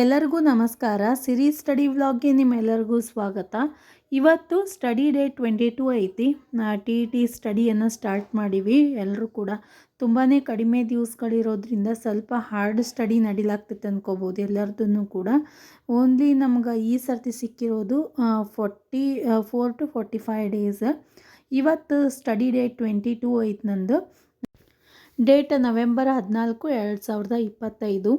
ಎಲ್ಲರಿಗೂ ನಮಸ್ಕಾರ. ಸಿರಿ ಸ್ಟಡಿ ವ್ಲಾಗ್ಗೆ ನಿಮ್ಮೆಲ್ಲರಿಗೂ ಸ್ವಾಗತ. ಇವತ್ತು ಸ್ಟಡಿ ಡೇ ಟ್ವೆಂಟಿ ಟೂ ಐತಿ ಟಿ ಟಿ ಸ್ಟಡಿಯನ್ನು ಸ್ಟಾರ್ಟ್ ಮಾಡೀವಿ. ಎಲ್ಲರೂ ಕೂಡ ತುಂಬಾ ಕಡಿಮೆ ದಿವಸಗಳಿರೋದ್ರಿಂದ ಸ್ವಲ್ಪ ಹಾರ್ಡ್ ಸ್ಟಡಿ ನಡಿಲಾಗ್ತಿತ್ತು ಅಂದ್ಕೋಬೋದು ಎಲ್ಲರದನ್ನು ಕೂಡ. ಓನ್ಲಿ ನಮ್ಗೆ ಈ ಸರ್ತಿ ಸಿಕ್ಕಿರೋದು forty four to forty five days ಇವತ್ತು ಸ್ಟಡಿ ಡೇ ಟ್ವೆಂಟಿ ಟೂ ಐತಿ ನಂದು. ಡೇಟ್ ನವೆಂಬರ್ ಹದಿನಾಲ್ಕು, ಎರಡು ಸಾವಿರದ ಇಪ್ಪತ್ತೈದು.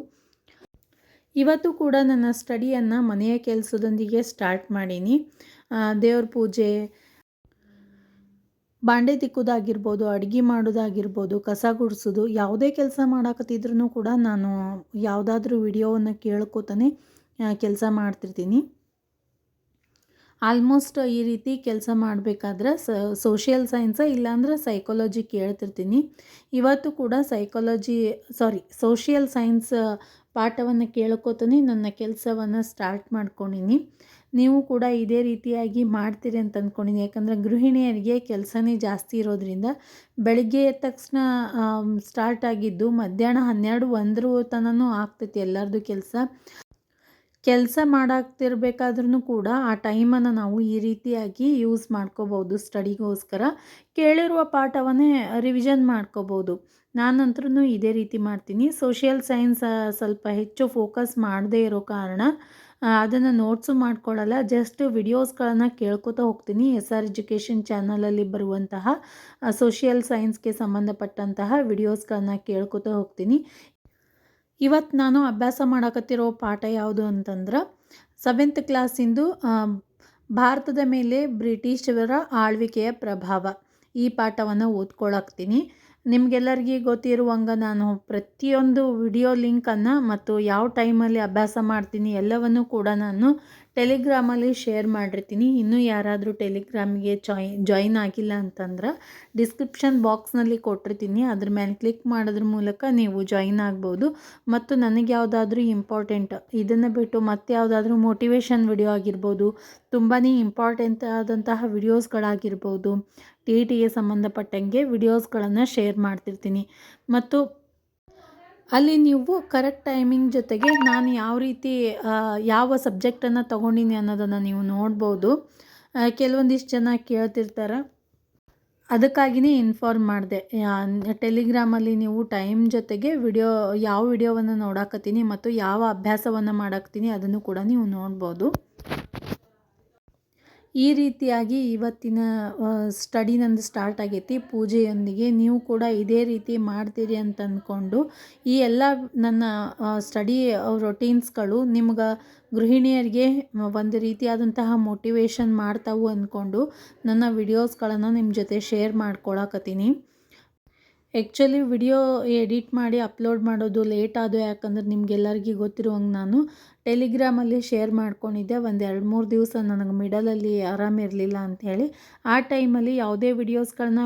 ಇವತ್ತು ಕೂಡ ನನ್ನ ಸ್ಟಡಿಯನ್ನು ಮನೆಯ ಕೆಲಸದೊಂದಿಗೆ ಸ್ಟಾರ್ಟ್ ಮಾಡೀನಿ. ದೇವ್ರ ಪೂಜೆ, ಬಾಂಡೆ ತಿಕ್ಕೋದಾಗಿರ್ಬೋದು, ಅಡುಗೆ ಮಾಡೋದಾಗಿರ್ಬೋದು, ಕಸ ಗುಡಿಸೋದು, ಯಾವುದೇ ಕೆಲಸ ಮಾಡಾಕತ್ತಿದ್ರೂ ಕೂಡ ನಾನು ಯಾವುದಾದ್ರೂ ವಿಡಿಯೋವನ್ನು ಕೇಳ್ಕೊತಾನೆ ಕೆಲಸ ಮಾಡ್ತಿರ್ತೀನಿ. ಆಲ್ಮೋಸ್ಟ್ ಈ ರೀತಿ ಕೆಲಸ ಮಾಡಬೇಕಾದ್ರೆ ಸೋಷಿಯಲ್ ಸೈನ್ಸ ಇಲ್ಲಾಂದ್ರೆ ಸೈಕಾಲಜಿ ಕೇಳ್ತಿರ್ತೀನಿ. ಇವತ್ತು ಕೂಡ ಸೈಕಾಲಜಿ ಸಾರಿ ಸೋಷಿಯಲ್ ಸೈನ್ಸ್ ಪಾಠವನ್ನು ಕೇಳ್ಕೊತೀನಿ, ನನ್ನ ಕೆಲಸವನ್ನು ಸ್ಟಾರ್ಟ್ ಮಾಡ್ಕೊಂಡಿನಿ. ನೀವು ಕೂಡ ಇದೇ ರೀತಿಯಾಗಿ ಮಾಡ್ತೀರಿ ಅಂತ ಅಂದ್ಕೊಂಡಿನಿ ಯಾಕಂದರೆ ಗೃಹಿಣಿಯರಿಗೆ ಕೆಲಸನೇ ಜಾಸ್ತಿ ಇರೋದ್ರಿಂದ ಬೆಳಗ್ಗೆ ಎದ್ದ ತಕ್ಷಣ ಸ್ಟಾರ್ಟ್ ಆಗಿದ್ದು ಮಧ್ಯಾಹ್ನ ಹನ್ನೆರಡು ಒಂದರ ತನೂ ಆಗ್ತೈತಿ ಎಲ್ಲರದು ಕೆಲಸ. ಕೆಲಸ ಮಾಡಾಕ್ತಿರ್ಬೇಕಾದ್ರೂ ಕೂಡ ಆ ಟೈಮನ್ನು ನಾವು ಈ ರೀತಿಯಾಗಿ ಯೂಸ್ ಮಾಡ್ಕೋಬೋದು ಸ್ಟಡಿಗೋಸ್ಕರ. ಕೇಳಿರುವ ಪಾಠವನ್ನೇ ರಿವಿಷನ್ ಮಾಡ್ಕೋಬೋದು. ನಾನಂತರೂ ಇದೇ ರೀತಿ ಮಾಡ್ತೀನಿ. ಸೋಷಿಯಲ್ ಸೈನ್ಸ್ ಸ್ವಲ್ಪ ಹೆಚ್ಚು ಫೋಕಸ್ ಮಾಡದೇ ಇರೋ ಕಾರಣ ಅದನ್ನು ನೋಟ್ಸು ಮಾಡ್ಕೊಳ್ಳಲ್ಲ. ಜಸ್ಟ್ ವಿಡಿಯೋಸ್ಗಳನ್ನು ಕೇಳ್ಕೊತಾ ಹೋಗ್ತೀನಿ. ಎಸ್ ಆರ್ ಎಜುಕೇಷನ್ ಚಾನಲಲ್ಲಿ ಬರುವಂತಹ ಸೋಷಿಯಲ್ ಸೈನ್ಸ್ಗೆ ಸಂಬಂಧಪಟ್ಟಂತಹ ವಿಡಿಯೋಸ್ಗಳನ್ನ ಕೇಳ್ಕೊತಾ ಹೋಗ್ತೀನಿ. ಇವತ್ತು ನಾನು ಅಭ್ಯಾಸ ಮಾಡಕತ್ತಿರೋ ಪಾಠ ಯಾವುದು ಅಂತಂದ್ರೆ ಸೆವೆಂತ್ ಕ್ಲಾಸಿಂದು ಭಾರತದ ಮೇಲೆ ಬ್ರಿಟಿಷರ ಆಳ್ವಿಕೆಯ ಪ್ರಭಾವ. ಈ ಪಾಠವನ್ನು ಓದ್ಕೊಳಕ್ತೀನಿ. ನಿಮಗೆಲ್ಲರಿಗೆ ಗೊತ್ತಿರುವಂಗೆ ನಾನು ಪ್ರತಿಯೊಂದು ವಿಡಿಯೋ ಲಿಂಕನ್ನು ಮತ್ತು ಯಾವ ಟೈಮಲ್ಲಿ ಅಭ್ಯಾಸ ಮಾಡ್ತೀನಿ ಎಲ್ಲವನ್ನು ಕೂಡ ನಾನು ಟೆಲಿಗ್ರಾಮಲ್ಲಿ ಶೇರ್ ಮಾಡಿರ್ತೀನಿ. ಇನ್ನೂ ಯಾರಾದರೂ ಟೆಲಿಗ್ರಾಮ್ಗೆ ಜಾಯ್, ಜಾಯಿನ್ ಆಗಿಲ್ಲ ಅಂತಂದ್ರೆ ಡಿಸ್ಕ್ರಿಪ್ಷನ್ ಬಾಕ್ಸ್ನಲ್ಲಿ ಕೊಟ್ಟಿರ್ತೀನಿ. ಅದ್ರ ಮೇಲೆ ಕ್ಲಿಕ್ ಮಾಡೋದ್ರ ಮೂಲಕ ನೀವು ಜಾಯಿನ್ ಆಗ್ಬೋದು. ಮತ್ತು ನನಗೆ ಯಾವುದಾದ್ರೂ ಇಂಪಾರ್ಟೆಂಟ್, ಇದನ್ನು ಬಿಟ್ಟು ಮತ್ತೆ ಯಾವುದಾದ್ರೂ ಮೋಟಿವೇಶನ್ ವಿಡಿಯೋ ಆಗಿರ್ಬೋದು ತುಂಬಾ ಇಂಪಾರ್ಟೆಂಟ್ ಆದಂತಹ ವಿಡಿಯೋಸ್ಗಳಾಗಿರ್ಬೋದು, ಟಿ ಟಿಗೆ ಸಂಬಂಧಪಟ್ಟಂಗೆ ವಿಡಿಯೋಸ್ಗಳನ್ನು ಶೇರ್ ಮಾಡ್ತಿರ್ತೀನಿ. ಮತ್ತು ಅಲ್ಲಿ ನೀವು ಕರೆಕ್ಟ್ ಟೈಮಿಂಗ್ ಜೊತೆಗೆ ನಾನು ಯಾವ ರೀತಿ ಯಾವ ಸಬ್ಜೆಕ್ಟನ್ನು ತೊಗೊಂಡಿನಿ ಅನ್ನೋದನ್ನು ನೀವು ನೋಡ್ಬೋದು. ಕೆಲವೊಂದಿಷ್ಟು ಜನ ಕೇಳ್ತಿರ್ತಾರೆ. ಅದಕ್ಕಾಗಿಯೇ ಇನ್ಫಾರ್ಮ್ ಮಾಡಿದೆ. ಟೆಲಿಗ್ರಾಮಲ್ಲಿ ನೀವು ಟೈಮ್ ಜೊತೆಗೆ ವಿಡಿಯೋ ಯಾವ ವಿಡಿಯೋವನ್ನು ನೋಡಾಕತ್ತೀನಿ ಮತ್ತು ಯಾವ ಅಭ್ಯಾಸವನ್ನು ಮಾಡಾಕ್ತೀನಿ ಅದನ್ನು ಕೂಡ ನೀವು ನೋಡ್ಬೋದು. ಈ ರೀತಿಯಾಗಿ ಇವತ್ತಿನ ಸ್ಟಡಿ ನಂದು ಸ್ಟಾರ್ಟ್ ಆಗೈತಿ. ಪೂಜೆಯೊಂದಿಗೆ ನೀವು ಕೂಡ ಇದೇ ರೀತಿ ಮಾಡ್ತೀರಿ ಅಂತ ಅಂದ್ಕೊಂಡು ಈ ಎಲ್ಲ ನನ್ನ ಸ್ಟಡಿ ರೊಟೀನ್ಸ್ಗಳು ನಿಮ್ಗೆ ಗೃಹಿಣಿಯರಿಗೆ ಒಂದು ರೀತಿಯಾದಂತಹ ಮೋಟಿವೇಶನ್ ಮಾಡ್ತಾವು ಅಂದ್ಕೊಂಡು ನನ್ನ ವಿಡಿಯೋಸ್ಗಳನ್ನು ನಿಮ್ಮ ಜೊತೆ ಶೇರ್ ಮಾಡ್ಕೊಳಕತ್ತೀನಿ. ಆ್ಯಕ್ಚುಲಿ ವಿಡಿಯೋ ಎಡಿಟ್ ಮಾಡಿ ಅಪ್ಲೋಡ್ ಮಾಡೋದು ಲೇಟ್ ಆದವು ಯಾಕಂದ್ರೆ ನಿಮ್ಗೆಲ್ಲರಿಗೂ ಗೊತ್ತಿರುವಂಗೆ ನಾನು ಟೆಲಿಗ್ರಾಮಲ್ಲಿ ಶೇರ್ ಮಾಡ್ಕೊಂಡಿದ್ದೆ. ಒಂದು ಎರಡು ಮೂರು ದಿವಸ ನನಗೆ ಮಿಡಲಲ್ಲಿ ಆರಾಮಿರಲಿಲ್ಲ ಅಂಥೇಳಿ ಆ ಟೈಮಲ್ಲಿ ಯಾವುದೇ ವಿಡಿಯೋಸ್ಗಳನ್ನ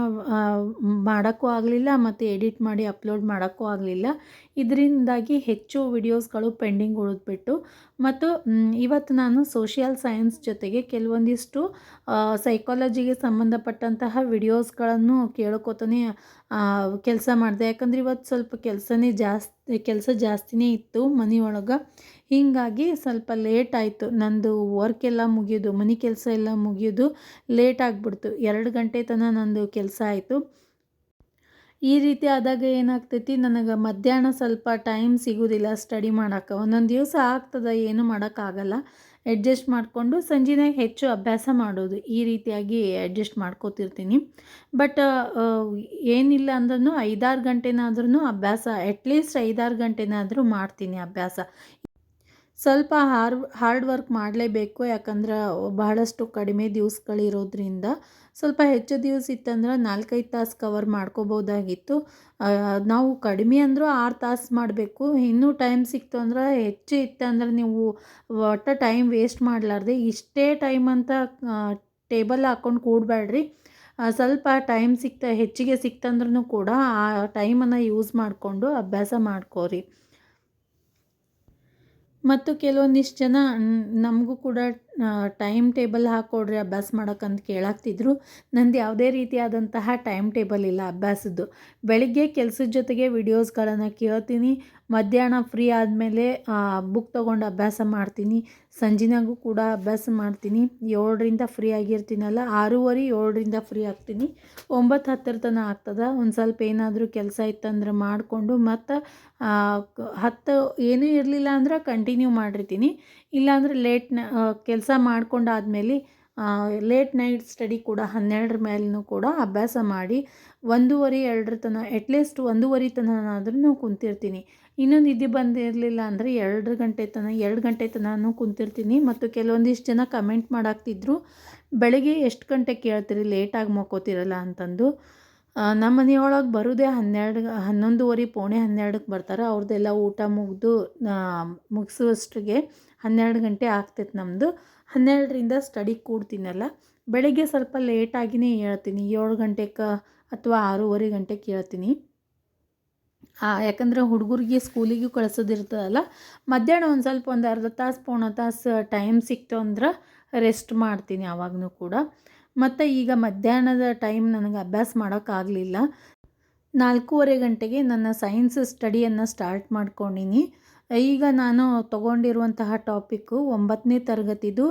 ಮಾಡೋಕ್ಕೂ ಆಗಲಿಲ್ಲ ಮತ್ತು ಎಡಿಟ್ ಮಾಡಿ ಅಪ್ಲೋಡ್ ಮಾಡೋಕ್ಕೂ ಆಗಲಿಲ್ಲ. ಇದರಿಂದಾಗಿ ಹೆಚ್ಚು ವಿಡಿಯೋಸ್ಗಳು ಪೆಂಡಿಂಗ್ ಉಳಿದ್ಬಿಟ್ಟು, ಮತ್ತು ಇವತ್ತು ನಾನು ಸೋಷಿಯಲ್ ಸೈನ್ಸ್ ಜೊತೆಗೆ ಕೆಲವೊಂದಿಷ್ಟು ಸೈಕಾಲಜಿಗೆ ಸಂಬಂಧಪಟ್ಟಂತಹ ವಿಡಿಯೋಸ್ಗಳನ್ನು ಕೇಳ್ಕೊತಾನೆ ಕೆಲಸ ಮಾಡಿದೆ. ಯಾಕಂದರೆ ಇವತ್ತು ಸ್ವಲ್ಪ ಕೆಲಸನೇ ಜಾಸ್ತಿ ಕೆಲಸ ಜಾಸ್ತಿನೇ ಇತ್ತು ಮನೆಯೊಳಗೆ. ಹೀಗಾಗಿ ಸ್ವಲ್ಪ ಲೇಟ್ ಆಯಿತು. ನಂದು ವರ್ಕ್ ಎಲ್ಲ ಮುಗಿಯೋದು ಮನೆ ಕೆಲಸ ಎಲ್ಲ ಮುಗಿಯೋದು ಲೇಟ್ ಆಗಿಬಿಡ್ತು. ಎರಡು ಗಂಟೆ ತನಕ ನಂದು ಕೆಲಸ ಆಯಿತು. ಈ ರೀತಿ ಆದಾಗ ಏನಾಗ್ತೈತಿ? ನನಗೆ ಮಧ್ಯಾಹ್ನ ಸ್ವಲ್ಪ ಟೈಮ್ ಸಿಗೋದಿಲ್ಲ ಸ್ಟಡಿ ಮಾಡೋಕ್ಕೆ. ಒಂದೊಂದು ದಿವಸ ಆಗ್ತದೆ, ಏನು ಮಾಡೋಕ್ಕಾಗಲ್ಲ ಅಡ್ಜಸ್ಟ್ ಮಾಡಿಕೊಂಡು ಸಂಜೆನಾಗ ಹೆಚ್ಚು ಅಭ್ಯಾಸ ಮಾಡೋದು ಈ ರೀತಿಯಾಗಿ ಅಡ್ಜಸ್ಟ್ ಮಾಡ್ಕೋತಿರ್ತೀನಿ. ಬಟ್ ಏನಿಲ್ಲ ಅಂದ್ರೂ ಐದಾರು ಗಂಟೆನಾದ್ರೂ ಅಭ್ಯಾಸ ಅಟ್ಲೀಸ್ಟ್ ಐದಾರು ಗಂಟೆನಾದರೂ ಮಾಡ್ತೀನಿ ಅಭ್ಯಾಸ. ಸ್ವಲ್ಪ ಹಾರ್ ಹಾರ್ಡ್ ವರ್ಕ್ ಮಾಡಲೇಬೇಕು. ಯಾಕಂದ್ರೆ ಬಹಳಷ್ಟು ಕಡಿಮೆ ದಿವಸಗಳಿರೋದ್ರಿಂದ ಸ್ವಲ್ಪ ಹೆಚ್ಚು ದಿವಸ ಇತ್ತಂದ್ರೆ ನಾಲ್ಕೈದು ತಾಸು ಕವರ್ ಮಾಡ್ಕೋಬೋದಾಗಿತ್ತು. ನಾವು ಕಡಿಮೆ ಅಂದರೂ ಆರು ತಾಸು ಮಾಡಬೇಕು. ಇನ್ನೂ ಟೈಮ್ ಸಿಕ್ತು ಅಂದ್ರೆ ಹೆಚ್ಚು ಇತ್ತಂದ್ರೆ ನೀವು ಒಟ್ಟು ಟೈಮ್ ವೇಸ್ಟ್ ಮಾಡಲಾರ್ದೆ. ಇಷ್ಟೇ ಟೈಮ್ ಅಂತ ಟೇಬಲ್ ಹಾಕ್ಕೊಂಡು ಕೂಡಬೇಡ್ರಿ ಸ್ವಲ್ಪ ಟೈಮ್ ಸಿಕ್ತ, ಹೆಚ್ಚಿಗೆ ಸಿಕ್ತಂದ್ರೂ ಕೂಡ ಆ ಟೈಮನ್ನು ಯೂಸ್ ಮಾಡಿಕೊಂಡು ಅಭ್ಯಾಸ ಮಾಡ್ಕೋರಿ. ಮತ್ತು ಕೆಲವೊಂದಿಷ್ಟು ಜನ ನಮಗೂ ಕೂಡ ಟೈಮ್ ಟೇಬಲ್ ಹಾಕ್ಕೊಡ್ರಿ ಅಭ್ಯಾಸ ಮಾಡೋಕ್ಕಂತ ಕೇಳಾಕ್ತಿದ್ರು. ನಂದು ಯಾವುದೇ ರೀತಿಯಾದಂತಹ ಟೈಮ್ ಟೇಬಲ್ ಇಲ್ಲ ಅಭ್ಯಾಸದ್ದು. ಬೆಳಿಗ್ಗೆ ಕೆಲಸದ ಜೊತೆಗೆ ವಿಡಿಯೋಸ್ಗಳನ್ನು ಕೇಳ್ತೀನಿ. ಮಧ್ಯಾಹ್ನ ಫ್ರೀ ಆದಮೇಲೆ ಬುಕ್ ತೊಗೊಂಡು ಅಭ್ಯಾಸ ಮಾಡ್ತೀನಿ. ಸಂಜಿನಾಗೂ ಕೂಡ ಅಭ್ಯಾಸ ಮಾಡ್ತೀನಿ. ಏಳರಿಂದ ಫ್ರೀ ಆಗಿರ್ತೀನಲ್ಲ, ಆರೂವರೆ, ಏಳರಿಂದ ಫ್ರೀ ಆಗ್ತೀನಿ. ಒಂಬತ್ತು ಹತ್ತರ ತನಕ ಆಗ್ತದೆ. ಒಂದು ಸ್ವಲ್ಪ ಏನಾದರೂ ಕೆಲಸ ಇತ್ತಂದ್ರೆ ಮಾಡಿಕೊಂಡು ಮತ್ತು ಹತ್ತು, ಏನೂ ಇರಲಿಲ್ಲ ಅಂದ್ರೆ ಕಂಟಿನ್ಯೂ ಮಾಡಿರ್ತೀನಿ. ಇಲ್ಲಾಂದರೆ ಲೇಟ್ ಕೆಲಸ ಮಾಡ್ಕೊಂಡಾದ್ಮೇಲೆ ಲೇಟ್ ನೈಟ್ ಸ್ಟಡಿ ಕೂಡ ಹನ್ನೆರಡರ ಮೇಲೂ ಕೂಡ ಅಭ್ಯಾಸ ಮಾಡಿ ಒಂದೂವರೆ, ಎರಡರ ತನಕ ಅಟ್ಲೀಸ್ಟ್ ಒಂದೂವರೆ ತನಕನಾದ್ರೂ ಕುಂತಿರ್ತೀನಿ. ಇನ್ನೊಂದು ಇದು ಬಂದಿರಲಿಲ್ಲ ಅಂದರೆ ಎರಡು ಗಂಟೆ ತನಕ ಎರಡು ಗಂಟೆ ತನಕನೂ ಕುಂತಿರ್ತೀನಿ. ಮತ್ತು ಕೆಲವೊಂದಿಷ್ಟು ಜನ ಕಮೆಂಟ್ ಮಾಡಾಕ್ತಿದ್ರು, ಬೆಳಗ್ಗೆ ಎಷ್ಟು ಗಂಟೆ ಕೇಳ್ತೀರಿ? ಲೇಟಾಗಿ ಮಲ್ಕೋತಿರಲ್ಲ ಅಂತಂದು. ನಮ್ಮ ಮನೆಯೊಳಗೆ ಬರೋದೇ ಹನ್ನೆರಡು ಹನ್ನೊಂದುವರೆ, ಪೋಣೆ ಹನ್ನೆರಡಕ್ಕೆ ಬರ್ತಾರೆ. ಅವ್ರದ್ದೆಲ್ಲ ಊಟ ಮುಗಿದು ಮುಗಿಸುವಷ್ಟಿಗೆ ಹನ್ನೆರಡು ಗಂಟೆ ಆಗ್ತೈತೆ ನಮ್ಮದು ಹನ್ನೆರಡರಿಂದ ಸ್ಟಡಿ ಕೂಡ್ತೀನಲ್ಲ. ಬೆಳಗ್ಗೆ ಸ್ವಲ್ಪ ಲೇಟಾಗಿಯೇ ಹೇಳ್ತೀನಿ. ಏಳು ಗಂಟೆಗೆ ಅಥವಾ ಆರೂವರೆ ಗಂಟೆಗೆ ಕೇಳ್ತೀನಿ ಯಾಕಂದ್ರೆ ಹುಡುಗರಿಗೆ ಸ್ಕೂಲಿಗೂ ಕಳಿಸೋದಿರ್ತದಲ್ಲ ಮಧ್ಯಾಹ್ನ ಒಂದು ಸ್ವಲ್ಪ ಒಂದು ಅರ್ಧ ತಾಸು ಪೌಣ ತಾಸು ಟೈಮ್ ಸಿಕ್ತು ಅಂದ್ರೆ ರೆಸ್ಟ್ ಮಾಡ್ತೀನಿ ಆವಾಗೂ ಕೂಡ. ಮತ್ತು ಈಗ ಮಧ್ಯಾಹ್ನದ ಟೈಮ್ ನನಗೆ ಅಭ್ಯಾಸ ಮಾಡೋಕ್ಕಾಗಲಿಲ್ಲ ನಾಲ್ಕೂವರೆ ಗಂಟೆಗೆ ನನ್ನ ಸೈನ್ಸ್ ಸ್ಟಡಿಯನ್ನು ಸ್ಟಾರ್ಟ್ ಮಾಡ್ಕೊಂಡೀನಿ. ಈಗ ನಾನು ತಗೊಂಡಿರುವಂತಹ ಟಾಪಿಕ್ಕು ಒಂಬತ್ತನೇ ತರಗತಿದು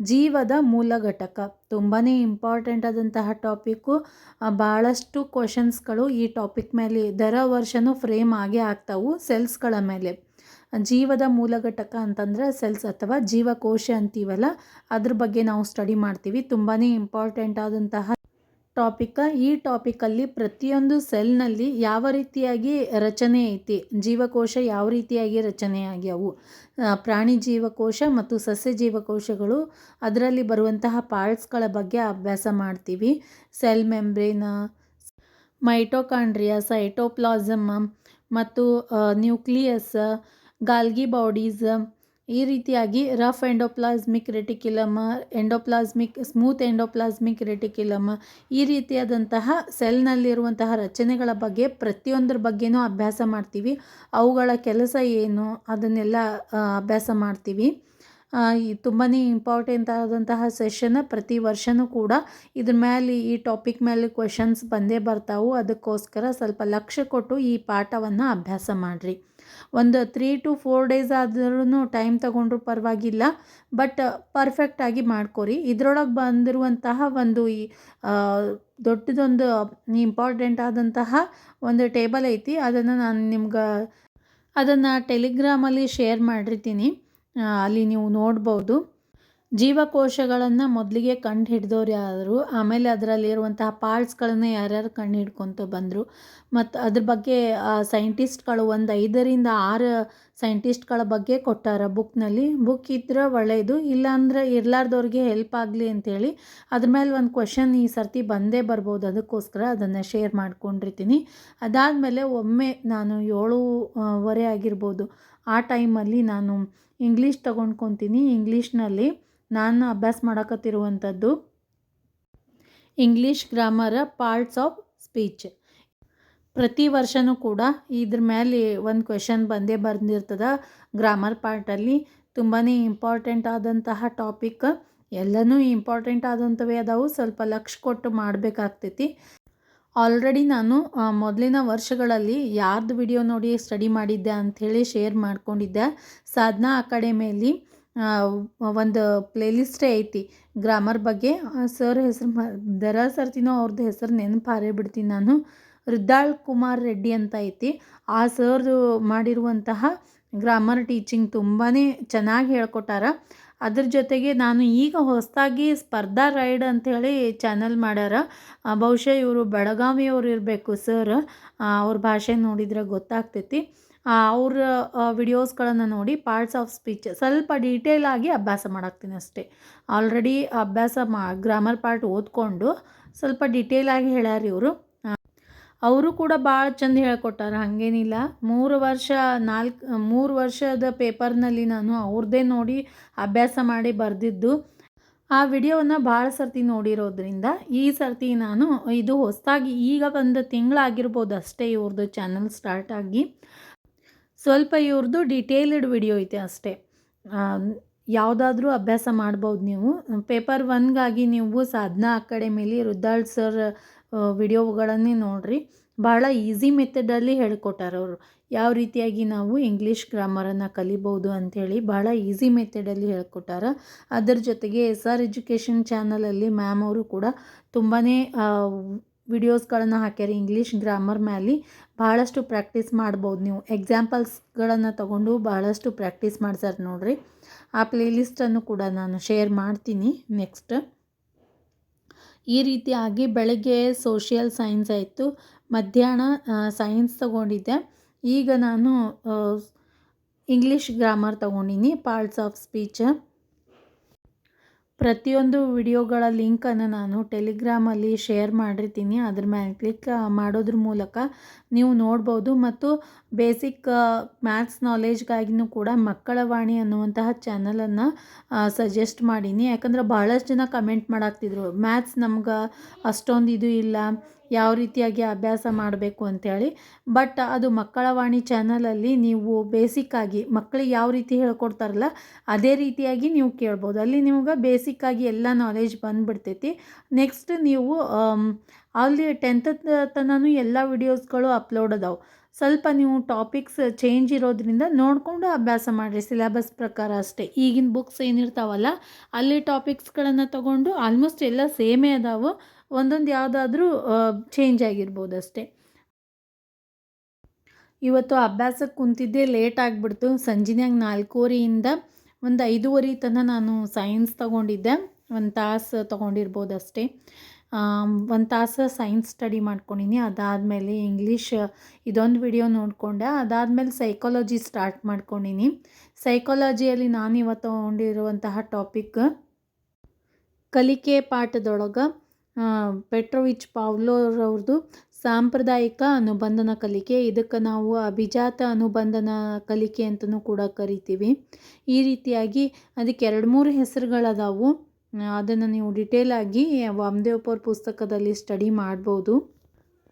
ಜೀವದ ಮೂಲ ಘಟಕ. ತುಂಬಾ ಇಂಪಾರ್ಟೆಂಟ್ ಆದಂತಹ ಟಾಪಿಕ್ಕು ಭಾಳಷ್ಟು ಕ್ವಶನ್ಸ್ಗಳು ಈ ಟಾಪಿಕ್ ಮೇಲೆ, ದರ ವರ್ಷವೂ ಫ್ರೇಮ್ ಆಗೇ ಆಗ್ತಾವು ಸೆಲ್ಸ್ಗಳ ಮೇಲೆ. ಜೀವದ ಮೂಲ ಘಟಕ ಅಂತಂದರೆ ಸೆಲ್ಸ್ ಅಥವಾ ಜೀವಕೋಶ ಅಂತೀವಲ್ಲ, ಅದ್ರ ಬಗ್ಗೆ ನಾವು ಸ್ಟಡಿ ಮಾಡ್ತೀವಿ. ತುಂಬಾ ಇಂಪಾರ್ಟೆಂಟ್ ಆದಂತಹ ಟಾಪಿಕ ಈ ಟಾಪಿಕಲ್ಲಿ ಪ್ರತಿಯೊಂದು ಸೆಲ್ನಲ್ಲಿ ಯಾವ ರೀತಿಯಾಗಿ ರಚನೆ ಐತಿ, ಜೀವಕೋಶ ಯಾವ ರೀತಿಯಾಗಿ ರಚನೆ ಆಗ್ಯಾವು ಪ್ರಾಣಿ ಜೀವಕೋಶ ಮತ್ತು ಸಸ್ಯ ಜೀವಕೋಶಗಳು ಅದರಲ್ಲಿ ಬರುವಂತಹ ಪಾರ್ಟ್ಸ್ಗಳ ಬಗ್ಗೆ ಅಭ್ಯಾಸ ಮಾಡ್ತೀವಿ. ಸೆಲ್ ಮೆಂಬ್ರೇನ ಮೈಟೋಕಾಂಡ್ರಿಯಾ ಸೈಟೋಪ್ಲಾಸಮ್ ಮತ್ತು ನ್ಯೂಕ್ಲಿಯಸ್ ಗಾಲ್ಗಿ ಬಾಡೀಸ್ ಈ ರೀತಿಯಾಗಿ rough endoplasmic reticulum endoplasmic smooth endoplasmic reticulum ಈ ರೀತಿಯಾದಂತಹ ಸೆಲ್ನಲ್ಲಿರುವಂತಹ ರಚನೆಗಳ ಬಗ್ಗೆ ಪ್ರತಿಯೊಂದರ ಬಗ್ಗೆನೂ ಅಭ್ಯಾಸ ಮಾಡ್ತೀವಿ. ಅವುಗಳ ಕೆಲಸ ಏನು ಅದನ್ನೆಲ್ಲ ಅಭ್ಯಾಸ ಮಾಡ್ತೀವಿ. ತುಂಬಾ ಇಂಪಾರ್ಟೆಂಟ್ ಆದಂತಹ ಸೆಷನ್ ಪ್ರತಿ ವರ್ಷವೂ ಕೂಡ ಇದ್ರ ಮೇಲೆ ಈ ಟಾಪಿಕ್ ಮೇಲೆ ಕ್ವೆಶನ್ಸ್ ಬಂದೇ ಬರ್ತಾವೆ. ಅದಕ್ಕೋಸ್ಕರ ಸ್ವಲ್ಪ ಲಕ್ಷ್ಯ ಕೊಟ್ಟು ಈ ಪಾಠವನ್ನು ಅಭ್ಯಾಸ ಮಾಡಿರಿ. ಒಂದು ತ್ರೀ ಟು ಫೋರ್ ಡೇಸ್ ಆದ್ರೂ ಟೈಮ್ ತಗೊಂಡ್ರೂ ಪರವಾಗಿಲ್ಲ ಬಟ್ ಪರ್ಫೆಕ್ಟಾಗಿ ಮಾಡ್ಕೊರಿ. ಇದರೊಳಗೆ ಬಂದಿರುವಂತಹ ಒಂದು ಈ ದೊಡ್ಡದೊಂದು ಇಂಪಾರ್ಟೆಂಟ್ ಆದಂತಹ ಒಂದು ಟೇಬಲ್ ಐತಿ, ಅದನ್ನು ನಾನು ನಿಮ್ಗೆ, ಅದನ್ನು ಟೆಲಿಗ್ರಾಮಲ್ಲಿ ಶೇರ್ ಮಾಡಿರ್ತೀನಿ. ಅಲ್ಲಿ ನೀವು ನೋಡ್ಬೋದು. ಜೀವಕೋಶಗಳನ್ನು ಮೊದಲಿಗೆ ಕಂಡು ಹಿಡ್ದವ್ರು ಯಾರು? ಆಮೇಲೆ ಅದರಲ್ಲಿರುವಂತಹ ಪಾರ್ಟ್ಸ್ಗಳನ್ನು ಯಾರ್ಯಾರು ಕಂಡು ಹಿಡ್ಕೊತ ಬಂದರು? ಮತ್ತು ಅದ್ರ ಬಗ್ಗೆ ಸೈಂಟಿಸ್ಟ್ಗಳು ಒಂದು ಐದರಿಂದ ಆರು ಸೈಂಟಿಸ್ಟ್ಗಳ ಬಗ್ಗೆ ಕೊಟ್ಟಾರ ಬುಕ್ನಲ್ಲಿ ಬುಕ್ ಇದ್ದರೆ ಒಳ್ಳೆಯದು ಇಲ್ಲಾಂದ್ರೆ ಇರ್ಲಾರ್ದವ್ರಿಗೆ ಹೆಲ್ಪ್ ಆಗಲಿ ಅಂಥೇಳಿ ಅದ್ರ ಮೇಲೆ ಒಂದು ಕ್ವಶನ್ ಈ ಸರ್ತಿ ಬಂದೇ ಬರ್ಬೋದು. ಅದಕ್ಕೋಸ್ಕರ ಅದನ್ನು ಶೇರ್ ಮಾಡ್ಕೊಂಡಿರ್ತೀನಿ. ಅದಾದಮೇಲೆ ಒಮ್ಮೆ ನಾನು ಏಳೂವರೆ ಆಗಿರ್ಬೋದು. ಆ ಟೈಮಲ್ಲಿ ನಾನು ಇಂಗ್ಲೀಷ್ ತೊಗೊಂಡ್ಕೊತೀನಿ. ಇಂಗ್ಲೀಷ್ನಲ್ಲಿ ನಾನು ಅಭ್ಯಾಸ ಮಾಡಕತ್ತಿರುವಂಥದ್ದು English grammar parts of speech ಪ್ರತಿ ವರ್ಷವೂ ಕೂಡ ಇದ್ರ ಮೇಲೆ ಒಂದು ಕ್ವೆಶನ್ ಬಂದೇ ಬಂದಿರ್ತದೆ ಗ್ರಾಮರ್ ಪಾರ್ಟಲ್ಲಿ ತುಂಬಾ ಇಂಪಾರ್ಟೆಂಟ್ ಆದಂತಹ ಟಾಪಿಕ್ ಎಲ್ಲನೂ ಇಂಪಾರ್ಟೆಂಟ್ ಆದಂಥವೇ ಅದಾವು. ಸ್ವಲ್ಪ ಲಕ್ಷ ಕೊಟ್ಟು ಮಾಡಬೇಕಾಗ್ತೈತಿ. ಆಲ್ರೆಡಿ ನಾನು ಮೊದಲಿನ ವರ್ಷಗಳಲ್ಲಿ ಯಾರ್ದು ವಿಡಿಯೋ ನೋಡಿ ಸ್ಟಡಿ ಮಾಡಿದ್ದೆ ಅಂಥೇಳಿ ಶೇರ್ ಮಾಡಿಕೊಂಡಿದ್ದೆ. ಸಾಧನಾ ಅಕಾಡೆಮಿಯಲ್ಲಿ ಒಂದು ಪ್ಲೇಲಿಸ್ಟೇ ಐತಿ. ಗ್ರಾಮರ್ ಬಗ್ಗೆ ಸರ್ ಹೆಸರು ಮ ದರ ಸರ್ತಿನೋ ಅವ್ರದ್ದು ಹೆಸರು ನೆನಪು ಹಾರೇ ಬಿಡ್ತೀನಿ ನಾನು. ರುದ್ದಾಳ್ ಕುಮಾರ್ ರೆಡ್ಡಿ ಅಂತ ಐತಿ. ಆ ಸರ್ ಮಾಡಿರುವಂತಹ ಗ್ರಾಮರ್ ಟೀಚಿಂಗ್ ತುಂಬಾ ಚೆನ್ನಾಗಿ ಹೇಳ್ಕೊಟ್ಟಾರ. ಅದ್ರ ಜೊತೆಗೆ ನಾನು ಈಗ ಹೊಸದಾಗಿ ಸ್ಪರ್ಧಾ ರೈಡ್ ಅಂಥೇಳಿ ಚಾನಲ್ ಮಾಡ್ಯಾರ. ಬಹುಶಃ ಇವರು ಬೆಳಗಾವಿಯವ್ರು ಇರಬೇಕು ಸರ್. ಅವ್ರ ಭಾಷೆ ನೋಡಿದ್ರೆ ಗೊತ್ತಾಗ್ತೈತಿ. ಅವ್ರ ವಿಡಿಯೋಸ್ಗಳನ್ನು ನೋಡಿ ಪಾರ್ಟ್ಸ್ ಆಫ್ ಸ್ಪೀಚ್ ಸ್ವಲ್ಪ ಡೀಟೇಲ್ ಆಗಿ ಅಭ್ಯಾಸ ಮಾಡಾಕ್ತೀನಿ ಅಷ್ಟೇ. ಆಲ್ರೆಡಿ ಅಭ್ಯಾಸ ಮಾ ಗ್ರಾಮರ್ ಪಾರ್ಟ್ ಓದ್ಕೊಂಡು ಸ್ವಲ್ಪ ಡೀಟೇಲಾಗಿ ಹೇಳ್ಯಾರ ಇವರು. ಅವರು ಕೂಡ ಭಾಳ ಚಂದ ಹೇಳ್ಕೊಟ್ಟಾರ, ಹಾಗೇನಿಲ್ಲ. ಮೂರು ವರ್ಷ, ನಾಲ್ಕು, ಮೂರು ವರ್ಷದ ಪೇಪರ್ನಲ್ಲಿ ನಾನು ಅವ್ರದ್ದೇ ನೋಡಿ ಅಭ್ಯಾಸ ಮಾಡಿ ಬರೆದಿದ್ದು. ಆ ವಿಡಿಯೋವನ್ನು ಭಾಳ ಸರ್ತಿ ನೋಡಿರೋದ್ರಿಂದ ಈ ಸರ್ತಿ ನಾನು ಇದು ಹೊಸದಾಗಿ ಈಗ ಒಂದು ತಿಂಗಳಾಗಿರ್ಬೋದು ಅಷ್ಟೇ ಇವ್ರದ್ದು ಚಾನಲ್ ಸ್ಟಾರ್ಟ್ ಆಗಿ. ಸ್ವಲ್ಪ ಇವ್ರದ್ದು ಡಿಟೇಲ್ಡ್ ವಿಡಿಯೋ ಐತೆ ಅಷ್ಟೇ. ಯಾವುದಾದ್ರೂ ಅಭ್ಯಾಸ ಮಾಡ್ಬೋದು ನೀವು. ಪೇಪರ್ ಒನ್ಗಾಗಿ ನೀವು ಸಾಧನಾ ಅಕಾಡೆಮಿಲಿ ರುದ್ದಾಳ್ ಸರ್ ವಿಡಿಯೋಗಳನ್ನೇ ನೋಡಿರಿ. ಭಾಳ ಈಸಿ ಮೆಥಡಲ್ಲಿ ಹೇಳ್ಕೊಟ್ಟಾರ ಅವರು. ಯಾವ ರೀತಿಯಾಗಿ ನಾವು ಇಂಗ್ಲೀಷ್ ಗ್ರಾಮರನ್ನು ಕಲಿಬೋದು ಅಂಥೇಳಿ ಭಾಳ ಈಸಿ ಮೆಥಡಲ್ಲಿ ಹೇಳ್ಕೊಟ್ಟಾರ. ಅದರ ಜೊತೆಗೆ ಎಸ್ ಆರ್ ಎಜುಕೇಷನ್ ಚಾನಲಲ್ಲಿ ಮ್ಯಾಮ್ ಅವರು ಕೂಡ ತುಂಬಾ ವಿಡಿಯೋಸ್ಗಳನ್ನು ಹಾಕ್ಯಾರ. ಇಂಗ್ಲೀಷ್ ಗ್ರಾಮರ್ ಮ್ಯಾಲೆ ಭಾಳಷ್ಟು ಪ್ರಾಕ್ಟೀಸ್ ಮಾಡ್ಬೋದು ನೀವು. ಎಕ್ಸಾಂಪಲ್ಸ್ಗಳನ್ನು ತಗೊಂಡು ಭಾಳಷ್ಟು ಪ್ರಾಕ್ಟೀಸ್ ಮಾಡ್ಸಾರೆ ನೋಡಿರಿ. ಆ ಪ್ಲೇಲಿಸ್ಟನ್ನು ಕೂಡ ನಾನು ಶೇರ್ ಮಾಡ್ತೀನಿ ನೆಕ್ಸ್ಟ್. ಈ ರೀತಿಯಾಗಿ ಬೆಳಗ್ಗೆ ಸೋಷಿಯಲ್ ಸೈನ್ಸ್ ಆಯಿತು. ಮಧ್ಯಾಹ್ನ ಸೈನ್ಸ್ ತಗೊಂಡಿದ್ದೆ. ಈಗ ನಾನು ಇಂಗ್ಲೀಷ್ ಗ್ರಾಮರ್ ತಗೊಂಡಿನಿ ಪಾರ್ಟ್ಸ್ ಆಫ್ ಸ್ಪೀಚ್ ಪ್ರತಿಯೊಂದು ವಿಡಿಯೋಗಳ ಲಿಂಕನ್ನು ನಾನು ಟೆಲಿಗ್ರಾಮಲ್ಲಿ ಶೇರ್ ಮಾಡಿರ್ತೀನಿ. ಅದ್ರ ಮೇಲೆ ಕ್ಲಿಕ್ ಮಾಡೋದ್ರ ಮೂಲಕ ನೀವು ನೋಡ್ಬೋದು. ಮತ್ತು ಬೇಸಿಕ್ ಮ್ಯಾಥ್ಸ್ ನಾಲೆಜ್ಗಾಗಿನೂ ಕೂಡ ಮಕ್ಕಳ ವಾಣಿ ಅನ್ನುವಂತಹ ಚಾನಲನ್ನು ಸಜೆಸ್ಟ್ ಮಾಡೀನಿ. ಯಾಕಂದ್ರೆ ಭಾಳಷ್ಟು ಜನ ಕಮೆಂಟ್ ಮಾಡಾಕ್ತಿದ್ರು, ಮ್ಯಾಥ್ಸ್ ನಮ್ಗೆ ಅಷ್ಟೊಂದು ಇದು ಇಲ್ಲ, ಯಾವ ರೀತಿಯಾಗಿ ಅಭ್ಯಾಸ ಮಾಡಬೇಕು? ಅಂಥೇಳಿ ಬಟ್ ಅದು ಮಕ್ಕಳ ವಾಣಿ ಚಾನಲಲ್ಲಿ ನೀವು ಬೇಸಿಕ್ಕಾಗಿ ಮಕ್ಕಳಿಗೆ ಯಾವ ರೀತಿ ಹೇಳ್ಕೊಡ್ತಾರಲ್ಲ, ಅದೇ ರೀತಿಯಾಗಿ ನೀವು ಕೇಳ್ಬೋದು. ಅಲ್ಲಿ ನಿಮ್ಗೆ ಬೇಸಿಕ್ಕಾಗಿ ಎಲ್ಲ ನಾಲೆಜ್ ಬಂದುಬಿಡ್ತೈತಿ. ನೆಕ್ಸ್ಟ್ ನೀವು ಅಲ್ಲಿ ಟೆಂತ್ ತನೂ ಎಲ್ಲ ವಿಡಿಯೋಸ್ಗಳು ಅಪ್ಲೋಡ್ ಅದಾವೆ. ಸ್ವಲ್ಪ ನೀವು ಟಾಪಿಕ್ಸ್ ಚೇಂಜ್ ಇರೋದ್ರಿಂದ ನೋಡಿಕೊಂಡು ಅಭ್ಯಾಸ ಮಾಡಿರಿ ಸಿಲೆಬಸ್ ಪ್ರಕಾರ ಅಷ್ಟೇ. ಈಗಿನ ಬುಕ್ಸ್ ಏನಿರ್ತಾವಲ್ಲ, ಅಲ್ಲಿ ಟಾಪಿಕ್ಸ್ಗಳನ್ನು ತಗೊಂಡು ಆಲ್ಮೋಸ್ಟ್ ಎಲ್ಲ ಸೇಮೇ ಅದಾವು. ಒಂದೊಂದು ಯಾವುದಾದ್ರೂ ಚೇಂಜ್ ಆಗಿರ್ಬೋದು ಅಷ್ಟೇ. ಇವತ್ತು ಅಭ್ಯಾಸಕ್ಕೆ ಕುಂತಿದ್ದೆ ಲೇಟ್ ಆಗಿಬಿಡ್ತು. ಸಂಜೆನ್ಯಾಗ ನಾಲ್ಕೂವರೆಯಿಂದ ಒಂದು ಐದೂವರೆ ತನಕ ನಾನು ಸೈನ್ಸ್ ತಗೊಂಡಿದ್ದೆ. ಒಂದು ತಾಸು ತೊಗೊಂಡಿರ್ಬೋದು ಅಷ್ಟೇ. ಒಂದು ತಾಸು ಸೈನ್ಸ್ ಸ್ಟಡಿ ಮಾಡ್ಕೊಂಡಿನಿ. ಅದಾದಮೇಲೆ ಇಂಗ್ಲೀಷ್ ಇದೊಂದು ವಿಡಿಯೋ ನೋಡಿಕೊಂಡೆ. ಅದಾದಮೇಲೆ ಸೈಕಾಲಜಿ ಸ್ಟಾರ್ಟ್ ಮಾಡ್ಕೊಂಡಿನಿ. ಸೈಕಾಲಜಿಯಲ್ಲಿ ನಾನು ಇವತ್ತು ತೊಗೊಂಡಿರುವಂತಹ ಟಾಪಿಕ್ ಕಲಿಕೆ ಪಾಠದೊಳಗೆ ಪೆಟ್ರೋವಿಚ್ ಪಾವ್ಲೋರವ್ರದ್ದು ಸಾಂಪ್ರದಾಯಿಕ ಅನುಬಂಧನ ಕಲಿಕೆ. ಇದಕ್ಕೆ ನಾವು ಅಭಿಜಾತ ಅನುಬಂಧನ ಕಲಿಕೆ ಅಂತಲೂ ಕೂಡ ಕರಿತೀವಿ. ಈ ರೀತಿಯಾಗಿ ಅದಕ್ಕೆ ಎರಡು ಮೂರು ಹೆಸರುಗಳದಾವು. ಅದನ್ನು ನೀವು ಡಿಟೇಲಾಗಿ ವಾಮದೇವಪ್ಪವ್ರ ಪುಸ್ತಕದಲ್ಲಿ ಸ್ಟಡಿ ಮಾಡ್ಬೋದು.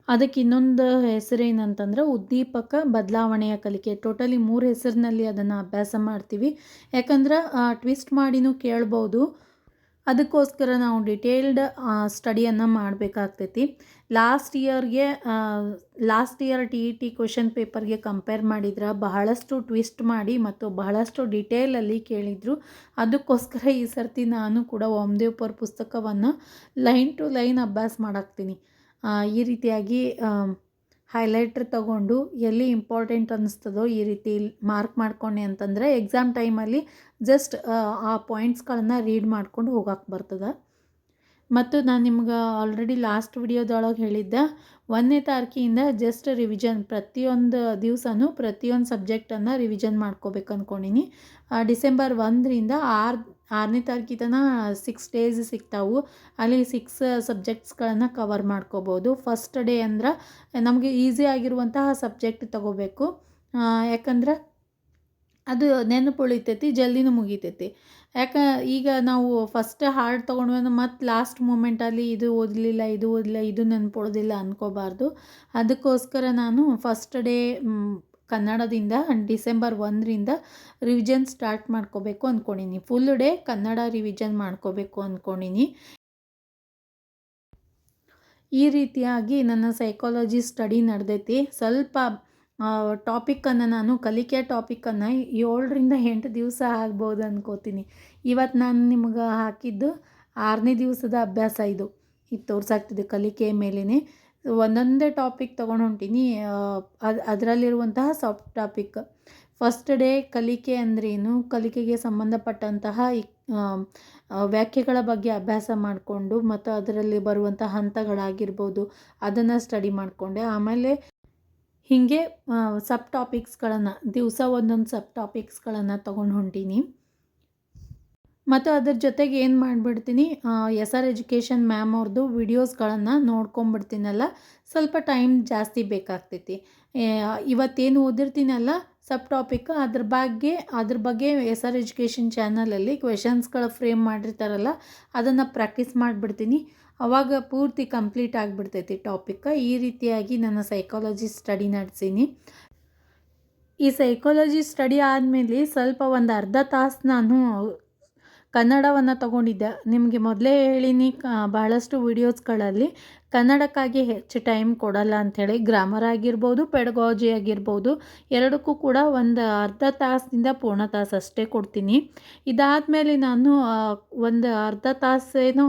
ಅದಕ್ಕೆ ಇನ್ನೊಂದು ಹೆಸರೇನಂತಂದ್ರೆ ಉದ್ದೀಪಕ ಬದಲಾವಣೆಯ ಕಲಿಕೆ. ಟೋಟಲಿ ಮೂರು ಹೆಸರಿನಲ್ಲಿ ಅದನ್ನು ಅಭ್ಯಾಸ ಮಾಡ್ತೀವಿ. ಯಾಕಂದ್ರೆ ಟ್ವಿಸ್ಟ್ ಮಾಡಿನೂ ಕೇಳ್ಬೋದು. ಅದಕ್ಕೋಸ್ಕರ ನಾವು ಡಿಟೇಲ್ಡ್ ಸ್ಟಡಿಯನ್ನು ಮಾಡಬೇಕಾಗ್ತೈತಿ. ಲಾಸ್ಟ್ ಇಯರ್ಗೆ last year T E T question ಪೇಪರ್ಗೆ ಕಂಪೇರ್ ಮಾಡಿದ್ರೆ ಬಹಳಷ್ಟು ಟ್ವಿಸ್ಟ್ ಮಾಡಿ ಮತ್ತು ಬಹಳಷ್ಟು ಡಿಟೇಲಲ್ಲಿ ಕೇಳಿದರು. ಅದಕ್ಕೋಸ್ಕರ ಈ ಸರ್ತಿ ನಾನು ಕೂಡ ಓಮ್ದೇವ್ಪುರ್ ಪುಸ್ತಕವನ್ನು ಲೈನ್ ಟು ಲೈನ್ ಅಭ್ಯಾಸ ಮಾಡಾಕ್ತೀನಿ. ಈ ರೀತಿಯಾಗಿ ಹೈಲೈಟ್ರ್ ತಗೊಂಡು ಎಲ್ಲಿ ಇಂಪಾರ್ಟೆಂಟ್ ಅನ್ನಿಸ್ತದೋ ಈ ರೀತಿ ಮಾರ್ಕ್ ಮಾಡ್ಕೊಂಡೆ ಅಂತಂದರೆ ಎಕ್ಸಾಮ್ ಟೈಮಲ್ಲಿ ಜಸ್ಟ್, ಆ ಪಾಯಿಂಟ್ಸ್ಗಳನ್ನು ರೀಡ್ ಮಾಡ್ಕೊಂಡು ಹೋಗಕ್ಕೆ ಬರ್ತದೆ. ಮತ್ತು ನಾನು ನಿಮ್ಗೆ ಆಲ್ರೆಡಿ ಲಾಸ್ಟ್ ವಿಡಿಯೋದೊಳಗೆ ಹೇಳಿದ್ದೆ, ಒಂದನೇ ತಾರೀಕಿಯಿಂದ ಜಸ್ಟ್ ರಿವಿಷನ್, ಪ್ರತಿಯೊಂದು ದಿವಸನೂ ಪ್ರತಿಯೊಂದು ಸಬ್ಜೆಕ್ಟನ್ನು ರಿವಿಷನ್ ಮಾಡ್ಕೋಬೇಕು ಅಂದ್ಕೊಂಡಿನಿ ಡಿಸೆಂಬರ್ ಒಂದರಿಂದ ಆರು, ಆರನೇ ತಾರೀಕಿ ತನಕ ಸಿಕ್ಸ್ ಡೇಸ್ ಸಿಗ್ತಾವು. ಅಲ್ಲಿ ಸಿಕ್ಸ್ ಸಬ್ಜೆಕ್ಟ್ಸ್ಗಳನ್ನು ಕವರ್ ಮಾಡ್ಕೋಬೋದು. ಫಸ್ಟ್ ಡೇ ಅಂದ್ರೆ ನಮಗೆ ಈಸಿ ಆಗಿರುವಂತಹ ಸಬ್ಜೆಕ್ಟ್ ತಗೋಬೇಕು. ಯಾಕಂದ್ರೆ ಅದು ನೆನಪು ಉಳಿತೈತಿ, ಜಲ್ದಿನೂ ಮುಗಿತೈತಿ. ಯಾಕೆ, ಈಗ ನಾವು ಫಸ್ಟ್ ಹಾಡು ತೊಗೊಂಡ್ವಿ ಅಂದ್ರೆ ಮತ್ತು ಲಾಸ್ಟ್ ಮೂಮೆಂಟಲ್ಲಿ ಇದು ಓದಲಿಲ್ಲ ಇದು ಓದಲಿಲ್ಲ, ಇದು ನೆನ್ಪೊಳೋದಿಲ್ಲ ಅಂದ್ಕೋಬಾರ್ದು ಅದಕ್ಕೋಸ್ಕರ ನಾನು ಫಸ್ಟ್ ಡೇ ಕನ್ನಡದಿಂದ ಡಿಸೆಂಬರ್ ಒಂದರಿಂದ ರಿವಿಷನ್ ಸ್ಟಾರ್ಟ್ ಮಾಡ್ಕೋಬೇಕು ಅಂದ್ಕೊಂಡಿನಿ ಫುಲ್ ಡೇ ಕನ್ನಡ ರಿವಿಷನ್ ಮಾಡ್ಕೋಬೇಕು ಅಂದ್ಕೊಂಡಿನಿ ಈ ರೀತಿಯಾಗಿ ನನ್ನ ಸೈಕಾಲಜಿ ಸ್ಟಡಿ ನಡೆದೈತಿ. ಸ್ವಲ್ಪ ಟಾಪಿಕ್ಕನ್ನು ನಾನು ಕಲಿಕೆ ಟಾಪಿಕ್ಕನ್ನು ಏಳರಿಂದ ಎಂಟು ದಿವಸ ಆಗ್ಬೋದು ಅನ್ಕೋತೀನಿ. ಇವತ್ತು ನಾನು ನಿಮ್ಗೆ ಹಾಕಿದ್ದು ಆರನೇ ದಿವಸದ ಅಭ್ಯಾಸ ಇದು. ಇದು ತೋರ್ಸಾಗ್ತಿದೆ ಕಲಿಕೆ ಮೇಲೇ ಒಂದೊಂದೇ ಟಾಪಿಕ್ ತೊಗೊಂಡು ಹೊಂಟೀನಿ ಅದು, ಅದರಲ್ಲಿರುವಂತಹ ಸಾಫ್ಟ್ ಟಾಪಿಕ್ ಫಸ್ಟ್ ಡೇ ಕಲಿಕೆ ಅಂದ್ರೇನು? ಕಲಿಕೆಗೆ ಸಂಬಂಧಪಟ್ಟಂತಹ ವ್ಯಾಖ್ಯೆಗಳ ಬಗ್ಗೆ ಅಭ್ಯಾಸ ಮಾಡಿಕೊಂಡು ಮತ್ತು ಅದರಲ್ಲಿ ಬರುವಂಥ ಹಂತಗಳಾಗಿರ್ಬೋದು, ಅದನ್ನು ಸ್ಟಡಿ ಮಾಡಿಕೊಂಡೆ. ಆಮೇಲೆ ಹೀಗೆ ಸಬ್ ಟಾಪಿಕ್ಸ್ಗಳನ್ನು ದಿವಸ ಒಂದೊಂದು ಸಬ್ ಟಾಪಿಕ್ಸ್ಗಳನ್ನು ತೊಗೊಂಡು ಹೊಂಟೀನಿ. ಮತ್ತು ಅದ್ರ ಜೊತೆಗೆ ಏನು ಮಾಡಿಬಿಡ್ತೀನಿ ಎಸ್ ಆರ್ ಎಜುಕೇಷನ್ ಮ್ಯಾಮ್ ಅವ್ರದ್ದು ವಿಡಿಯೋಸ್ಗಳನ್ನು ನೋಡ್ಕೊಂಬಿಡ್ತೀನಲ್ಲ, ಸ್ವಲ್ಪ ಟೈಮ್ ಜಾಸ್ತಿ ಬೇಕಾಗ್ತೈತಿ. ಇವತ್ತೇನು ಓದಿರ್ತೀನಲ್ಲ ಸಬ್ ಟಾಪಿಕ್ ಅದ್ರ ಬಗ್ಗೆ ಅದ್ರ ಬಗ್ಗೆ ಎಸ್ ಆರ್ ಎಜುಕೇಷನ್ ಚಾನಲಲ್ಲಿ ಕ್ವೆಶನ್ಸ್ಗಳ ಫ್ರೇಮ್ ಮಾಡಿರ್ತಾರಲ್ಲ, ಅದನ್ನು ಪ್ರಾಕ್ಟೀಸ್ ಮಾಡಿಬಿಡ್ತೀನಿ. ಅವಾಗ ಪೂರ್ತಿ ಕಂಪ್ಲೀಟ್ ಆಗಿಬಿಡ್ತೈತಿ ಟಾಪಿಕ್. ಈ ರೀತಿಯಾಗಿ ನನ್ನ ಸೈಕಾಲಜಿ ಸ್ಟಡಿ ನಡೆಸೀನಿ. ಈ ಸೈಕಾಲಜಿ ಸ್ಟಡಿ ಆದಮೇಲೆ ಸ್ವಲ್ಪ ಒಂದು ಅರ್ಧ ತಾಸು ನಾನು ಕನ್ನಡವನ್ನು ತಗೊಂಡಿದ್ದೆ. ನಿಮಗೆ ಮೊದಲೇ ಹೇಳೀನಿ ಬಹಳಷ್ಟು ವಿಡಿಯೋಸ್ಗಳಲ್ಲಿ ಕನ್ನಡಕ್ಕಾಗಿ ಹೆಚ್ಚು ಟೈಮ್ ಕೊಡಲ್ಲ ಅಂಥೇಳಿ. ಗ್ರಾಮರ್ ಆಗಿರ್ಬೋದು ಪೆಡಗಾಜಿ ಆಗಿರ್ಬೋದು, ಎರಡಕ್ಕೂ ಕೂಡ ಒಂದು ಅರ್ಧ ತಾಸಿನಿಂದ ಪೂರ್ಣ ತಾಸು ಅಷ್ಟೇ ಕೊಡ್ತೀನಿ. ಇದಾದಮೇಲೆ ನಾನು ಒಂದು ಅರ್ಧ ತಾಸೇನೋ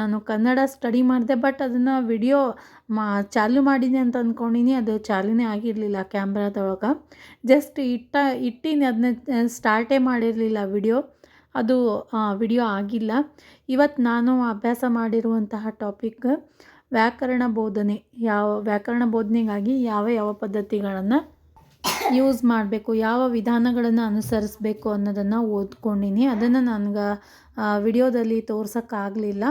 ನಾನು ಕನ್ನಡ ಸ್ಟಡಿ ಮಾಡಿದೆ. ಬಟ್ ಅದನ್ನು ವಿಡಿಯೋ ಮಾ, ಚಾಲು ಮಾಡೀನಿ ಅಂತ ಅಂದ್ಕೊಂಡಿನಿ ಅದು ಚಾಲುನೇ ಆಗಿರಲಿಲ್ಲ ಕ್ಯಾಮ್ರಾದೊಳಗೆ. ಜಸ್ಟ್ ಇಟ್ಟ, ಇಟ್ಟಿನಿ. ಅದನ್ನ ಸ್ಟಾರ್ಟೇ ಮಾಡಿರಲಿಲ್ಲ ವಿಡಿಯೋ. ಅದು ವಿಡಿಯೋ ಆಗಿಲ್ಲ. ಇವತ್ತು ನಾನು ಅಭ್ಯಾಸ ಮಾಡಿರುವಂತಹ ಟಾಪಿಕ್ ವ್ಯಾಕರಣ ಬೋಧನೆ. ಯಾವ, ವ್ಯಾಕರಣ ಬೋಧನೆಗಾಗಿ ಯಾವ ಯಾವ ಪದ್ಧತಿಗಳನ್ನು ಯೂಸ್ ಮಾಡಬೇಕು, ಯಾವ ವಿಧಾನಗಳನ್ನು ಅನುಸರಿಸಬೇಕು ಅನ್ನೋದನ್ನು ಓದ್ಕೊಂಡಿನಿ. ಅದನ್ನು ನನಗೆ ವಿಡಿಯೋದಲ್ಲಿ ತೋರ್ಸೋಕ್ಕಾಗಲಿಲ್ಲ.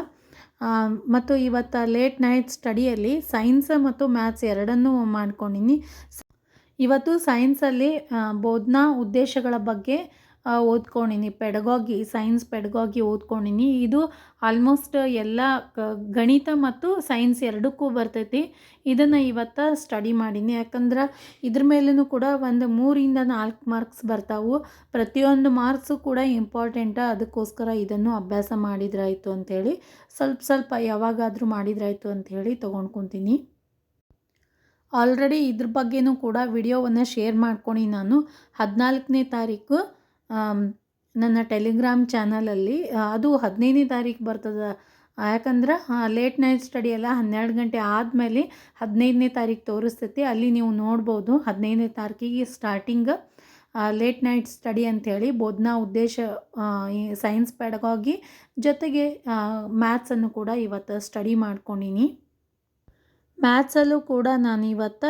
ಮತ್ತು ಇವತ್ತು ಲೇಟ್ ನೈಟ್ ಸ್ಟಡಿಯಲ್ಲಿ ಸೈನ್ಸ್ ಮತ್ತು ಮ್ಯಾಥ್ಸ್ ಎರಡನ್ನೂ ಮಾಡ್ಕೊಂಡಿನಿ. ಇವತ್ತು ಸೈನ್ಸಲ್ಲಿ ಬೋಧನಾ ಉದ್ದೇಶಗಳ ಬಗ್ಗೆ ಓದ್ಕೊಂಡಿನಿ. ಪೆಡಗಾಗಿ, ಸೈನ್ಸ್ ಪೆಡಗಾಗಿ ಓದ್ಕೊಂಡಿನಿ. ಇದು ಆಲ್ಮೋಸ್ಟ್ ಎಲ್ಲ ಗಣಿತ ಮತ್ತು ಸೈನ್ಸ್ ಎರಡಕ್ಕೂ ಬರ್ತೈತಿ. ಇದನ್ನು ಇವತ್ತು ಸ್ಟಡಿ ಮಾಡೀನಿ. ಯಾಕಂದ್ರೆ ಇದ್ರ ಮೇಲೂ ಕೂಡ ಒಂದು ಮೂರಿಂದ ನಾಲ್ಕು ಮಾರ್ಕ್ಸ್ ಬರ್ತಾವು. ಪ್ರತಿಯೊಂದು ಮಾರ್ಕ್ಸು ಕೂಡ ಇಂಪಾರ್ಟೆಂಟ. ಅದಕ್ಕೋಸ್ಕರ ಇದನ್ನು ಅಭ್ಯಾಸ ಮಾಡಿದ್ರಾಯಿತು ಅಂಥೇಳಿ ಸ್ವಲ್ಪ ಸ್ವಲ್ಪ ಯಾವಾಗಾದರೂ ಮಾಡಿದ್ರಾಯಿತು ಅಂಥೇಳಿ ತೊಗೊಂಡು ಕುಂತೀನಿ ಆಲ್ರೆಡಿ ಇದ್ರ ಬಗ್ಗೆನೂ ಕೂಡ ವಿಡಿಯೋವನ್ನು ಶೇರ್ ಮಾಡ್ಕೊಂಡು ನಾನು. ಹದಿನಾಲ್ಕನೇ ತಾರೀಕು ನನ್ನ ಟೆಲಿಗ್ರಾಮ್ ಚಾನಲಲ್ಲಿ ಅದು ಹದಿನೈದನೇ ತಾರೀಕು ಬರ್ತದೆ. ಯಾಕಂದ್ರೆ ಲೇಟ್ ನೈಟ್ ಸ್ಟಡಿ ಎಲ್ಲ ಹನ್ನೆರಡು ಗಂಟೆ ಆದಮೇಲೆ ಹದಿನೈದನೇ ತಾರೀಕು ತೋರಿಸ್ತೈತಿ. ಅಲ್ಲಿ ನೀವು ನೋಡ್ಬೋದು ಹದಿನೈದನೇ ತಾರೀಕಿಗೆ ಸ್ಟಾರ್ಟಿಂಗ್ ಲೇಟ್ ನೈಟ್ ಸ್ಟಡಿ ಅಂಥೇಳಿ ಬೋಧನಾ ಉದ್ದೇಶ ಸೈನ್ಸ್ ಪೆಡಗಾಗಿ ಜೊತೆಗೆ ಮ್ಯಾಥ್ಸನ್ನು ಕೂಡ ಇವತ್ತು ಸ್ಟಡಿ ಮಾಡ್ಕೊಂಡಿನಿ. ಮ್ಯಾಥ್ಸಲ್ಲೂ ಕೂಡ ನಾನು ಇವತ್ತು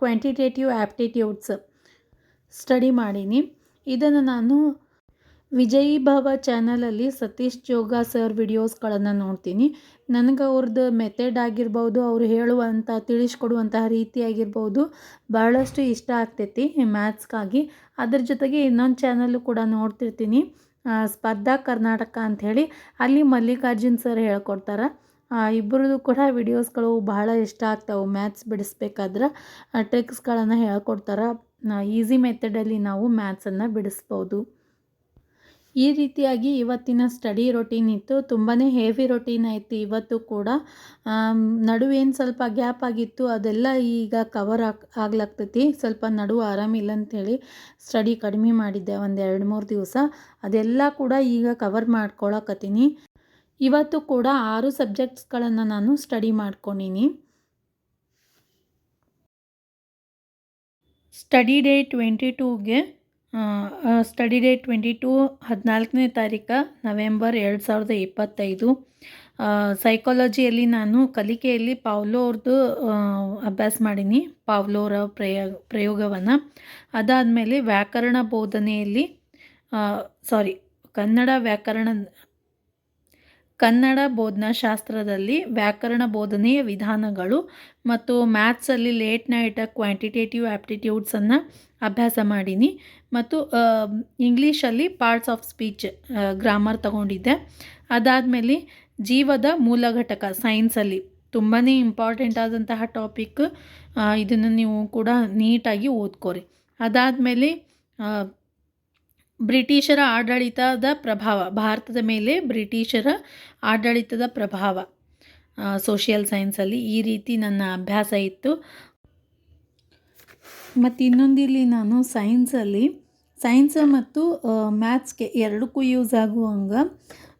ಕ್ವಾಂಟಿಟೇಟಿವ್ ಆ್ಯಪ್ಟಿಟ್ಯೂಡ್ಸ್ ಸ್ಟಡಿ ಮಾಡೀನಿ. ಇದನ್ನು ನಾನು ವಿಜಯ್ ಭವ ಚಾನಲಲ್ಲಿ ಸತೀಶ್ ಜೋಗ ಸರ್ ವಿಡಿಯೋಸ್ಗಳನ್ನು ನೋಡ್ತೀನಿ. ನನಗೆ ಅವ್ರದ್ದು ಮೆಥಡ್ ಆಗಿರ್ಬೋದು, ಅವ್ರು ಹೇಳುವಂಥ ತಿಳಿಸ್ಕೊಡುವಂತಹ ರೀತಿ ಆಗಿರ್ಬೋದು, ಬಹಳಷ್ಟು ಇಷ್ಟ ಆಗ್ತೈತಿ ಮ್ಯಾಥ್ಸ್ಗಾಗಿ. ಅದ್ರ ಜೊತೆಗೆ ಇನ್ನೊಂದು ಚಾನಲ್ಲು ಕೂಡ ನೋಡ್ತಿರ್ತೀನಿ ಸ್ಪರ್ಧಾ ಕರ್ನಾಟಕ ಅಂಥೇಳಿ ಅಲ್ಲಿ ಮಲ್ಲಿಕಾರ್ಜುನ್ ಸರ್ ಹೇಳ್ಕೊಡ್ತಾರೆ ಇಬ್ಬರದ್ದು ಕೂಡ ವಿಡಿಯೋಸ್ಗಳು ಬಹಳ ಇಷ್ಟ ಆಗ್ತಾವೆ ಮ್ಯಾಥ್ಸ್ ಬಿಡಿಸ್ಬೇಕಾದ್ರೆ ಟ್ರಿಕ್ಸ್ಗಳನ್ನು ಹೇಳ್ಕೊಡ್ತಾರೆ. ಈಸಿ ಮೆಥಡಲ್ಲಿ ನಾವು ಮ್ಯಾಥ್ಸನ್ನು ಬಿಡಿಸ್ಬೋದು. ಈ ರೀತಿಯಾಗಿ ಇವತ್ತಿನ ಸ್ಟಡಿ ರೊಟೀನ್ ಇತ್ತು. ತುಂಬಾ ಹೆವಿ ರೊಟೀನ್ ಆಯಿತು. ಇವತ್ತು ಕೂಡ ನಡುವೇನು ಸ್ವಲ್ಪ ಗ್ಯಾಪ್ ಆಗಿತ್ತು, ಅದೆಲ್ಲ ಈಗ ಕವರ್ ಆಗಿ, ಆಗ್ಲಾಗ್ತೈತಿ. ಸ್ವಲ್ಪ ನಡುವು ಆರಾಮಿಲ್ಲ ಅಂಥೇಳಿ ಸ್ಟಡಿ ಕಡಿಮೆ ಮಾಡಿದ್ದೆ ಒಂದು ಎರಡು ಮೂರು ದಿವಸ. ಅದೆಲ್ಲ ಕೂಡ ಈಗ ಕವರ್ ಮಾಡ್ಕೊಳಕತ್ತೀನಿ. ಇವತ್ತು ಕೂಡ ಆರು ಸಬ್ಜೆಕ್ಟ್ಸ್ಗಳನ್ನು ನಾನು ಸ್ಟಡಿ ಮಾಡ್ಕೊಂಡೀನಿ. ಸ್ಟಡಿ ಡೇ ಟ್ವೆಂಟಿ ಟೂಗೆ ಸ್ಟಡಿ ಡೇ ಟ್ವೆಂಟಿ ಟೂ ಹದಿನಾಲ್ಕನೇ ತಾರೀಕು ನವೆಂಬರ್ ಎರಡು ಸಾವಿರದ ಇಪ್ಪತ್ತೈದು. ಸೈಕಾಲಜಿಯಲ್ಲಿ ನಾನು ಕಲಿಕೆಯಲ್ಲಿ ಪಾವ್ಲೋ ಅವ್ರದ್ದು ಅಭ್ಯಾಸ ಮಾಡೀನಿ, ಪಾವ್ಲೋರ ಪ್ರಯೋಗ ಪ್ರಯೋಗವನ್ನು. ಅದಾದಮೇಲೆ ವ್ಯಾಕರಣ ಬೋಧನೆಯಲ್ಲಿ ಸಾರಿ ಕನ್ನಡ ವ್ಯಾಕರಣ ಕನ್ನಡ ಬೋಧನಾಶಾಸ್ತ್ರದಲ್ಲಿ ವ್ಯಾಕರಣ ಬೋಧನೆಯ ವಿಧಾನಗಳು ಮತ್ತು ಮ್ಯಾಥ್ಸಲ್ಲಿ ಲೇಟ್ ನೈಟ್ ಕ್ವಾಂಟಿಟೇಟಿವ್ ಆ್ಯಪ್ಟಿಟ್ಯೂಡ್ಸನ್ನು ಅಭ್ಯಾಸ ಮಾಡೀನಿ. ಮತ್ತು ಇಂಗ್ಲೀಷಲ್ಲಿ ಪಾರ್ಟ್ಸ್ ಆಫ್ ಸ್ಪೀಚ್ ಗ್ರಾಮರ್ ತಗೊಂಡಿದ್ದೆ. ಅದಾದಮೇಲೆ ಜೀವದ ಮೂಲ ಘಟಕ ಸೈನ್ಸಲ್ಲಿ ತುಂಬಾ ಇಂಪಾರ್ಟೆಂಟ್ ಆದಂತಹ ಟಾಪಿಕ್ ಇದನ್ನು ನೀವು ಕೂಡ ನೀಟಾಗಿ ಓದ್ಕೋರಿ. ಅದಾದಮೇಲೆ ಬ್ರಿಟಿಷರ ಆಡಳಿತದ ಪ್ರಭಾವ, ಭಾರತದ ಮೇಲೆ ಬ್ರಿಟಿಷರ ಆಡಳಿತದ ಪ್ರಭಾವ. ಸೋಷಿಯಲ್ ಸೈನ್ಸಲ್ಲಿ ಈ ರೀತಿ ನನ್ನ ಅಭ್ಯಾಸ ಇತ್ತು. ಮತ್ತು ಇನ್ನೊಂದಿಲ್ಲಿ ನಾನು ಸೈನ್ಸಲ್ಲಿ ಸೈನ್ಸ್ ಮತ್ತು ಮ್ಯಾಥ್ಸ್ಗೆ ಎರಡಕ್ಕೂ ಯೂಸ್ ಆಗುವಂಗ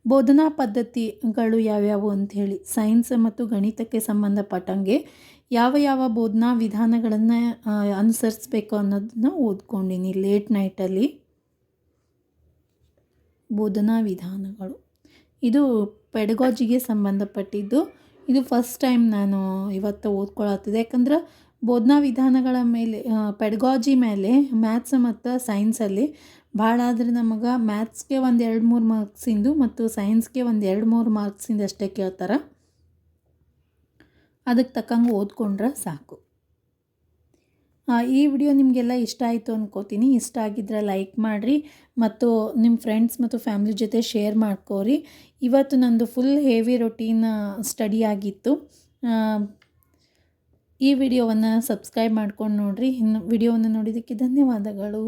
ಬೋಧನಾ ಪದ್ಧತಿಗಳು ಯಾವ್ಯಾವು ಅಂಥೇಳಿ ಸೈನ್ಸ್ ಮತ್ತು ಗಣಿತಕ್ಕೆ ಸಂಬಂಧಪಟ್ಟಂಗೆ ಯಾವ ಯಾವ ಬೋಧನಾ ವಿಧಾನಗಳನ್ನು ಅನುಸರಿಸ್ಬೇಕು ಅನ್ನೋದನ್ನ ಓದ್ಕೊಂಡಿನಿ ಲೇಟ್ ನೈಟಲ್ಲಿ ಬೋಧನಾ ವಿಧಾನಗಳು. ಇದು ಪೆಡಗಾಜಿಗೆ ಸಂಬಂಧಪಟ್ಟಿದ್ದು. ಇದು ಫಸ್ಟ್ ಟೈಮ್ ನಾನು ಇವತ್ತು ಓದ್ಕೊಳತ್ತಿದೆ ಯಾಕಂದ್ರೆ ಬೋಧನಾ ವಿಧಾನಗಳ ಮೇಲೆ ಪೆಡಗಾಜಿ ಮೇಲೆ ಮ್ಯಾಥ್ಸ್ ಮತ್ತು ಸೈನ್ಸಲ್ಲಿ ಭಾಳ ಆದರೆ ನಮಗೆ ಮ್ಯಾಥ್ಸ್ಗೆ ಒಂದು ಎರಡು ಮೂರು ಮಾರ್ಕ್ಸಿಂದು ಮತ್ತು ಸೈನ್ಸ್ಗೆ ಒಂದು ಎರಡು ಮೂರು ಮಾರ್ಕ್ಸಿಂದ ಅಷ್ಟೇ ಕೇಳ್ತಾರೆ. ಅದಕ್ಕೆ ತಕ್ಕಂಗೆ ಓದ್ಕೊಂಡ್ರೆ ಸಾಕು. ಈ ವಿಡಿಯೋ ನಿಮಗೆಲ್ಲ ಇಷ್ಟ ಆಯಿತು ಅಂದ್ಕೋತೀನಿ ಇಷ್ಟ ಆಗಿದ್ರೆ ಲೈಕ್ ಮಾಡಿರಿ ಮತ್ತು ನಿಮ್ಮ ಫ್ರೆಂಡ್ಸ್ ಮತ್ತು ಫ್ಯಾಮ್ಲಿ ಜೊತೆ ಶೇರ್ ಮಾಡ್ಕೋರಿ. ಇವತ್ತು ನಂದು ಫುಲ್ ಹೆವಿ ರೊಟೀನ್ ಸ್ಟಡಿ ಆಗಿತ್ತು. ಈ ವಿಡಿಯೋವನ್ನು ಸಬ್ಸ್ಕ್ರೈಬ್ ಮಾಡ್ಕೊಂಡು ನೋಡಿರಿ. ಇನ್ನು ವಿಡಿಯೋವನ್ನು ನೋಡಿದ್ದಕ್ಕೆ ಧನ್ಯವಾದಗಳು.